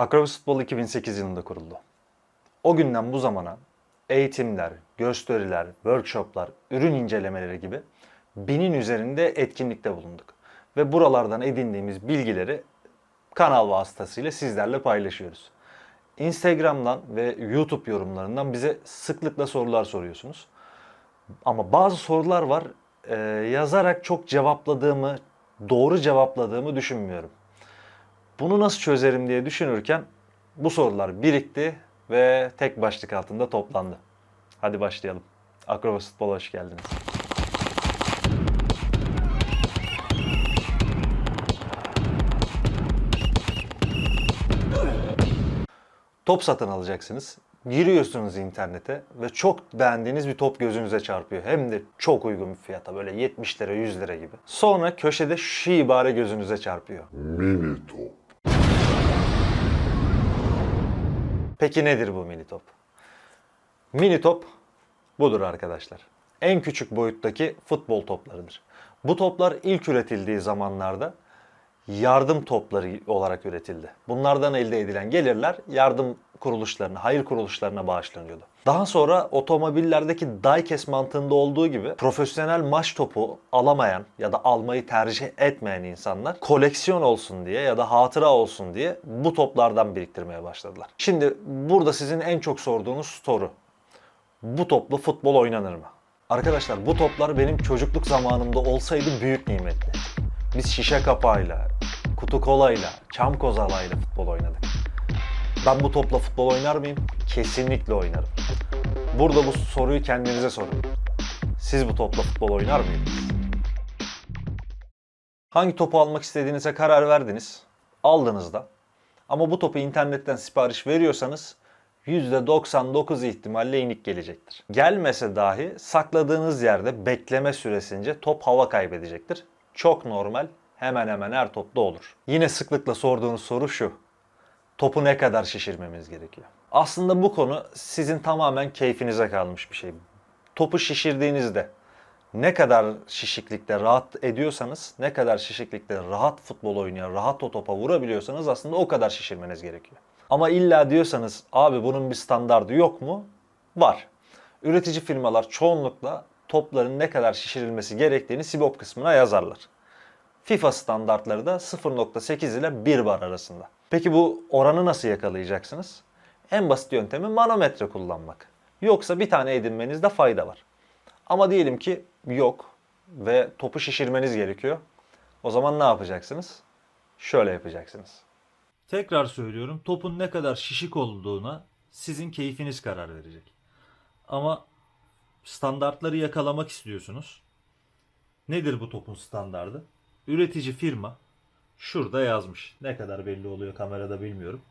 Akrobatik Futbol 2008 yılında kuruldu. O günden bu zamana eğitimler, gösteriler, workshoplar, ürün incelemeleri gibi binin üzerinde etkinlikte bulunduk. Ve buralardan edindiğimiz bilgileri kanal vasıtasıyla sizlerle paylaşıyoruz. Instagram'dan ve YouTube yorumlarından bize sıklıkla sorular soruyorsunuz. Ama bazı sorular var e, yazarak çok cevapladığımı, doğru cevapladığımı düşünmüyorum. Bunu nasıl çözerim diye düşünürken bu sorular birikti ve tek başlık altında toplandı. Hadi başlayalım. Akrobat Futbol'a hoş geldiniz. Top satın alacaksınız. Giriyorsunuz internete ve çok beğendiğiniz bir top gözünüze çarpıyor. Hem de çok uygun bir fiyata böyle 70 lira 100 lira gibi. Sonra köşede şu ibare gözünüze çarpıyor. Mini top. Peki nedir bu mini top? Mini top budur arkadaşlar. En küçük boyuttaki futbol toplarıdır. Bu toplar ilk üretildiği zamanlarda yardım topları olarak üretildi. Bunlardan elde edilen gelirler yardım kuruluşlarına, hayır kuruluşlarına bağışlanıyordu. Daha sonra otomobillerdeki diecast mantığında olduğu gibi profesyonel maç topu alamayan ya da almayı tercih etmeyen insanlar koleksiyon olsun diye ya da hatıra olsun diye bu toplardan biriktirmeye başladılar. Şimdi burada sizin en çok sorduğunuz soru. Bu topla futbol oynanır mı? Arkadaşlar bu toplar benim çocukluk zamanımda olsaydı büyük nimetti. Biz şişe kapağıyla, kutu kolayla, çam kozalayla futbol oynadık. Ben bu topla futbol oynar mıyım? Kesinlikle oynarım. Burada bu soruyu kendinize sorun. Siz bu topla futbol oynar mıydınız? Hangi topu almak istediğinize karar verdiniz. Aldınız da. Ama bu topu internetten sipariş veriyorsanız %99 ihtimalle inik gelecektir. Gelmese dahi sakladığınız yerde bekleme süresince top hava kaybedecektir. Çok normal, hemen hemen her topta olur. Yine sıklıkla sorduğunuz soru şu. Topu ne kadar şişirmemiz gerekiyor? Aslında bu konu sizin tamamen keyfinize kalmış bir şey. Topu şişirdiğinizde ne kadar şişiklikte rahat ediyorsanız, ne kadar şişiklikte rahat futbol oynayan, rahat o topa vurabiliyorsanız aslında o kadar şişirmeniz gerekiyor. Ama illa diyorsanız abi bunun bir standardı yok mu? Var. Üretici firmalar çoğunlukla topların ne kadar şişirilmesi gerektiğini Sibop kısmına yazarlar. FIFA standartları da 0.8 ile 1 bar arasında. Peki bu oranı nasıl yakalayacaksınız? En basit yöntemi manometre kullanmak. Yoksa bir tane edinmenizde fayda var. Ama diyelim ki yok ve topu şişirmeniz gerekiyor. O zaman ne yapacaksınız? Şöyle yapacaksınız. Tekrar söylüyorum topun ne kadar şişik olduğuna sizin keyfiniz karar verecek. Ama standartları yakalamak istiyorsunuz. Nedir bu topun standardı? Üretici firma şurada yazmış. Ne kadar belli oluyor kamerada bilmiyorum.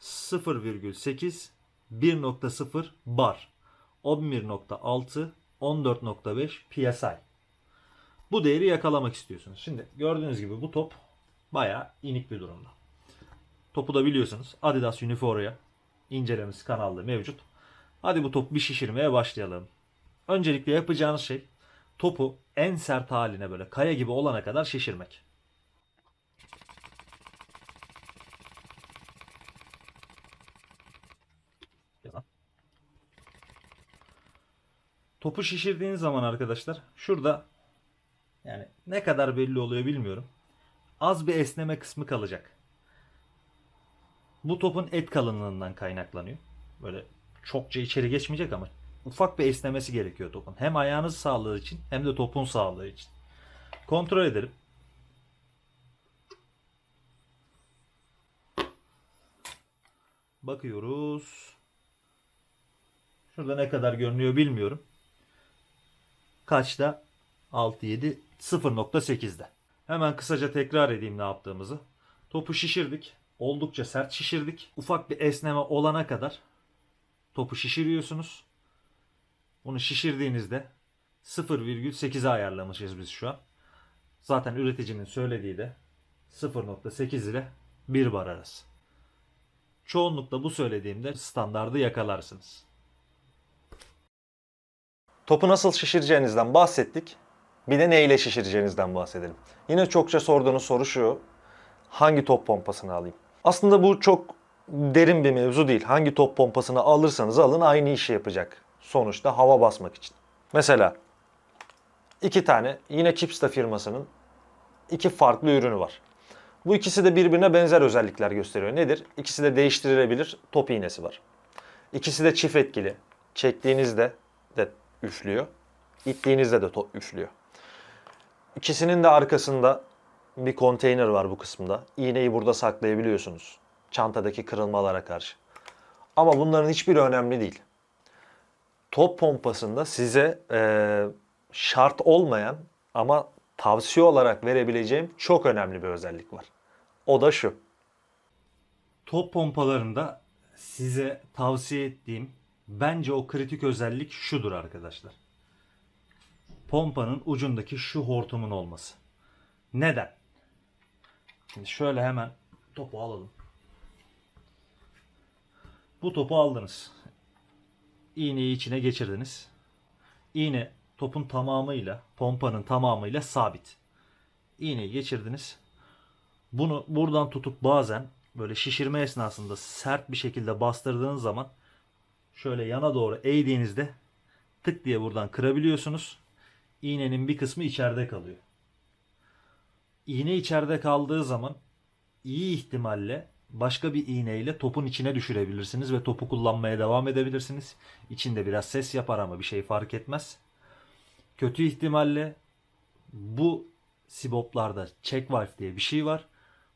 0,8 1.0 bar 11.6 14.5 PSI. Bu değeri yakalamak istiyorsunuz. Şimdi gördüğünüz gibi bu top bayağı inik bir durumda. Topu da biliyorsunuz Adidas Uniforia incelemesi kanalda mevcut. Hadi bu topu bir şişirmeye başlayalım. Öncelikle yapacağınız şey topu en sert haline böyle kaya gibi olana kadar şişirmek. Topu şişirdiğiniz zaman arkadaşlar şurada yani ne kadar belli oluyor bilmiyorum. Az bir esneme kısmı kalacak. Bu topun et kalınlığından kaynaklanıyor. Böyle çokça içeri geçmeyecek ama ufak bir esnemesi gerekiyor topun. Hem ayağınız sağlığı için hem de topun sağlığı için. Kontrol edelim. Bakıyoruz. Şurada ne kadar görünüyor bilmiyorum. Kaçta? 6, 7, 0.8'de. Hemen kısaca tekrar edeyim ne yaptığımızı. Topu şişirdik. Oldukça sert şişirdik. Ufak bir esneme olana kadar topu şişiriyorsunuz. Bunu şişirdiğinizde 0,8'e ayarlamışız biz şu an. Zaten üreticinin söylediği de 0.8 ile 1 bar arası. Çoğunlukla bu söylediğimde standardı yakalarsınız. Topu nasıl şişireceğinizden bahsettik. Bir de neyle şişireceğinizden bahsedelim. Yine çokça sorduğunuz soru şu. Hangi top pompasını alayım? Aslında bu çok derin bir mevzu değil. Hangi top pompasını alırsanız alın aynı işi yapacak. Sonuçta hava basmak için. Mesela iki tane yine Kipsta firmasının iki farklı ürünü var. Bu ikisi de birbirine benzer özellikler gösteriyor. Nedir? İkisi de değiştirilebilir top iğnesi var. İkisi de çift etkili. Çektiğinizde de üflüyor. İttiğinizde de to- üflüyor. İkisinin de arkasında bir konteyner var bu kısımda. İğneyi burada saklayabiliyorsunuz. Çantadaki kırılmalara karşı. Ama bunların hiçbiri önemli değil. Top pompasında size eee, şart olmayan ama tavsiye olarak verebileceğim çok önemli bir özellik var. O da şu. Top pompalarında size tavsiye ettiğim bence o kritik özellik şudur arkadaşlar. Pompanın ucundaki şu hortumun olması. Neden? Şimdi şöyle hemen topu alalım. Bu topu aldınız. İğneyi içine geçirdiniz. İğne topun tamamıyla, pompanın tamamıyla sabit. İğneyi geçirdiniz. Bunu buradan tutup bazen böyle şişirme esnasında sert bir şekilde bastırdığınız zaman şöyle yana doğru eğdiğinizde tık diye buradan kırabiliyorsunuz. İğnenin bir kısmı içeride kalıyor. İğne içeride kaldığı zaman iyi ihtimalle başka bir iğneyle topun içine düşürebilirsiniz ve topu kullanmaya devam edebilirsiniz. İçinde biraz ses yapar ama bir şey fark etmez. Kötü ihtimalle bu siboplarda check valve diye bir şey var.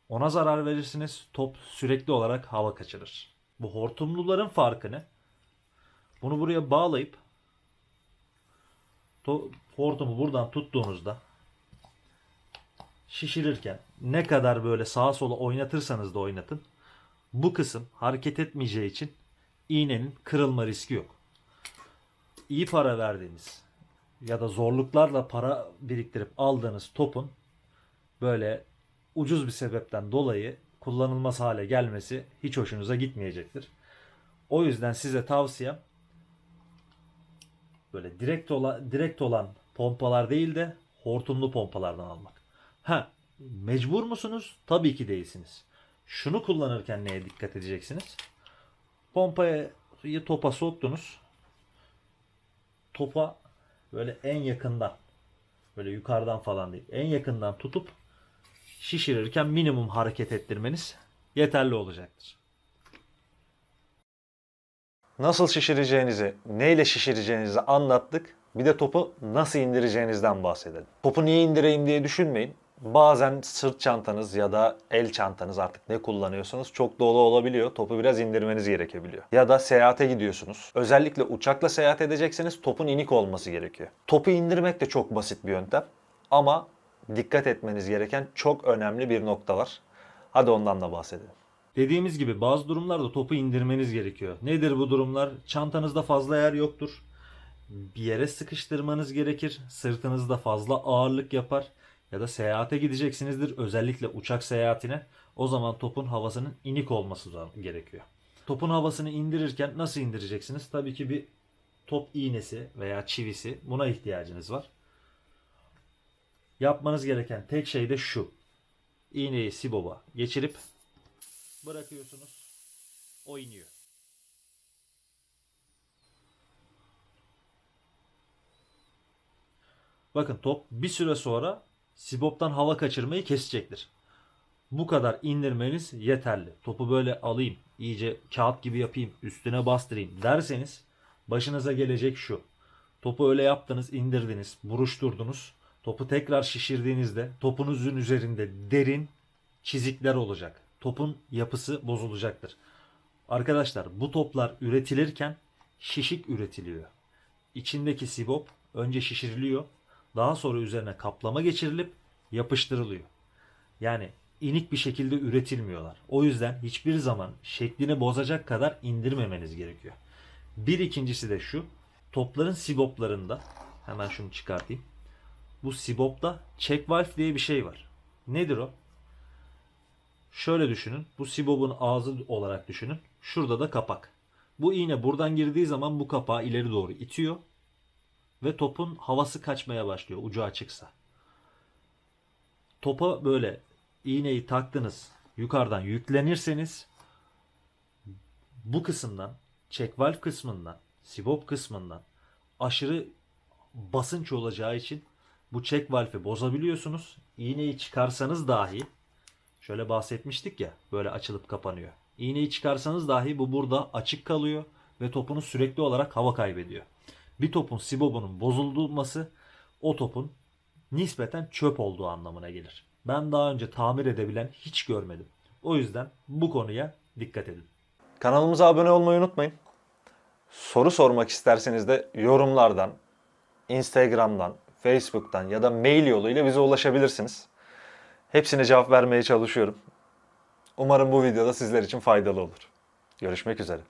Ona zarar verirsiniz. Top sürekli olarak hava kaçırır. Bu hortumluların farkı ne? Bunu buraya bağlayıp hortumu buradan tuttuğunuzda şişirirken ne kadar böyle sağa sola oynatırsanız da oynatın. Bu kısım hareket etmeyeceği için iğnenin kırılma riski yok. İyi para verdiğiniz ya da zorluklarla para biriktirip aldığınız topun böyle ucuz bir sebepten dolayı kullanılmaz hale gelmesi hiç hoşunuza gitmeyecektir. O yüzden size tavsiyem böyle direkt olan direkt olan pompalar değil de hortumlu pompalardan almak. Ha, mecbur musunuz? Tabii ki değilsiniz. Şunu kullanırken neye dikkat edeceksiniz? Pompayı topa soktunuz. Topa böyle en yakından böyle yukarıdan falan değil. En yakından tutup şişirirken minimum hareket ettirmeniz yeterli olacaktır. Nasıl şişireceğinizi, neyle şişireceğinizi anlattık. Bir de topu nasıl indireceğinizden bahsedelim. Topu niye indireyim diye düşünmeyin. Bazen sırt çantanız ya da el çantanız artık ne kullanıyorsanız çok dolu olabiliyor. Topu biraz indirmeniz gerekebiliyor. Ya da seyahate gidiyorsunuz. Özellikle uçakla seyahat edecekseniz topun inik olması gerekiyor. Topu indirmek de çok basit bir yöntem. Ama dikkat etmeniz gereken çok önemli bir nokta var. Hadi ondan da bahsedelim. Dediğimiz gibi bazı durumlarda topu indirmeniz gerekiyor. Nedir bu durumlar? Çantanızda fazla yer yoktur. Bir yere sıkıştırmanız gerekir. Sırtınızda fazla ağırlık yapar. Ya da seyahate gideceksinizdir. Özellikle uçak seyahatine. O zaman topun havasının inik olması gerekiyor. Topun havasını indirirken nasıl indireceksiniz? Tabii ki bir top iğnesi veya çivisi buna ihtiyacınız var. Yapmanız gereken tek şey de şu. İğneyi siboba geçirip bırakıyorsunuz. O iniyor. Bakın top bir süre sonra siboptan hava kaçırmayı kesecektir. Bu kadar indirmeniz yeterli. Topu böyle alayım, iyice kağıt gibi yapayım, üstüne bastırayım derseniz başınıza gelecek şu. Topu öyle yaptınız, indirdiniz, buruşturdunuz. Topu tekrar şişirdiğinizde topunuzun üzerinde derin çizikler olacak. Topun yapısı bozulacaktır. Arkadaşlar bu toplar üretilirken şişik üretiliyor. İçindeki sibop önce şişiriliyor. Daha sonra üzerine kaplama geçirilip yapıştırılıyor. Yani inik bir şekilde üretilmiyorlar. O yüzden hiçbir zaman şeklini bozacak kadar indirmemeniz gerekiyor. Bir ikincisi de şu. Topların siboplarında hemen şunu çıkartayım. Bu sibopta check valve diye bir şey var. Nedir o? Şöyle düşünün. Bu sibobun ağzı olarak düşünün. Şurada da kapak. Bu iğne buradan girdiği zaman bu kapağı ileri doğru itiyor. Ve topun havası kaçmaya başlıyor ucu açıksa. Topa böyle iğneyi taktınız yukarıdan yüklenirseniz bu kısımdan, check valve kısmından, sibop kısmından aşırı basınç olacağı için bu check valve'i bozabiliyorsunuz. İğneyi çıkarsanız dahi şöyle bahsetmiştik ya böyle açılıp kapanıyor. İğneyi çıkarsanız dahi bu burada açık kalıyor ve topunuz sürekli olarak hava kaybediyor. Bir topun sibobunun bozulması o topun nispeten çöp olduğu anlamına gelir. Ben daha önce tamir edebilen hiç görmedim. O yüzden bu konuya dikkat edin. Kanalımıza abone olmayı unutmayın. Soru sormak isterseniz de yorumlardan, Instagram'dan, Facebook'tan ya da mail yoluyla bize ulaşabilirsiniz. Hepsine cevap vermeye çalışıyorum. Umarım bu videoda sizler için faydalı olur. Görüşmek üzere.